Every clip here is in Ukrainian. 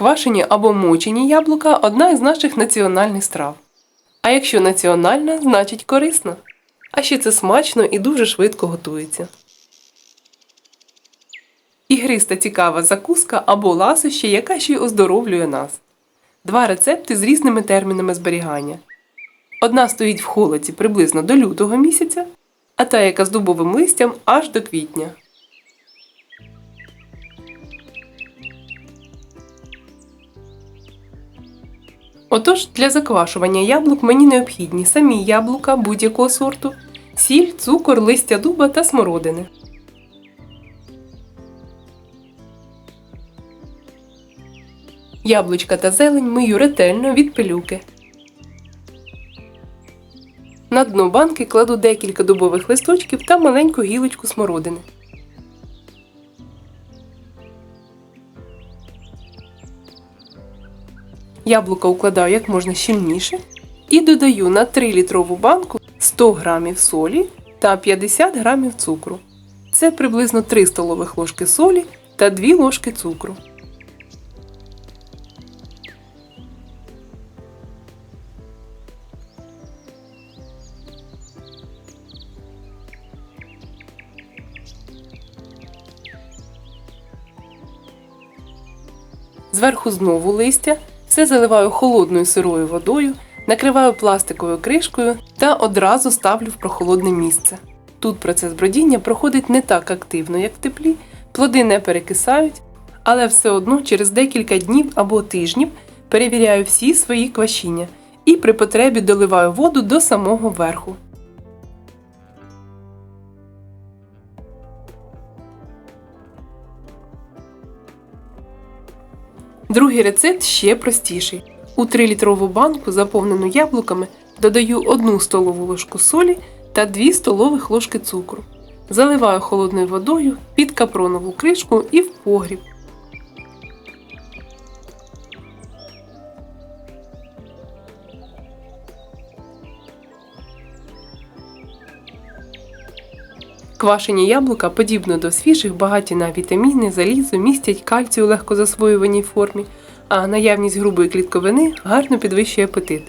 Квашені або мочені яблука одна із наших національних страв. А якщо національна, значить корисна. А ще це смачно і дуже швидко готується. Ігриста цікава закуска або ласощі, яка ще й оздоровлює нас. Два рецепти з різними термінами зберігання. Одна стоїть в холоді приблизно до лютого місяця, а та, яка з дубовим листям аж до квітня. Отож, для заквашування яблук мені необхідні самі яблука будь-якого сорту, сіль, цукор, листя дуба та смородини. Яблучка та зелень мию ретельно від пилюки. На дно банки кладу декілька дубових листочків та маленьку гілочку смородини. Яблука укладаю як можна щільніше і додаю на 3-літрову банку 100 г солі та 50 г цукру. Це приблизно 3 столових ложки солі та 2 ложки цукру. Зверху знову листя, все заливаю холодною сирою водою, накриваю пластиковою кришкою та одразу ставлю в прохолодне місце. Тут процес бродіння проходить не так активно, як в теплі, плоди не перекисають, але все одно через декілька днів або тижнів перевіряю всі свої квашіння і при потребі доливаю воду до самого верху. Другий рецепт ще простіший. У 3-літрову банку, заповнену яблуками, додаю 1 столову ложку солі та 2 столових ложки цукру. Заливаю холодною водою під капронову кришку і в погріб. Квашені яблука, подібно до свіжих, багаті на вітаміни, залізо, містять кальцій у легкозасвоюваній формі, а наявність грубої клітковини гарно підвищує апетит.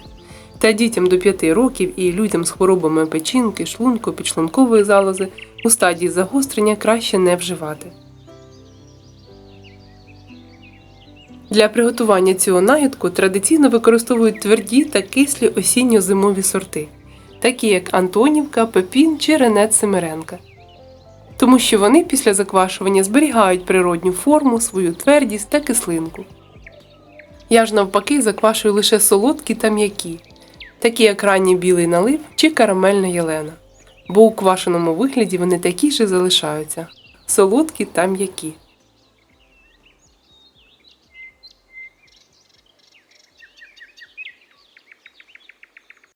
Та дітям до 5 років і людям з хворобами печінки, шлунку, підшлункової залози у стадії загострення краще не вживати. Для приготування цього наїдку традиційно використовують тверді та кислі осінньо-зимові сорти, такі як Антонівка, Пепін чи Ренет Семеренка тому що вони після заквашування зберігають природню форму, свою твердість та кислинку. Я ж навпаки заквашую лише солодкі та м'які, такі як ранній білий налив чи карамельна ялена, бо у квашеному вигляді вони такі ж і залишаються солодкі та м'які.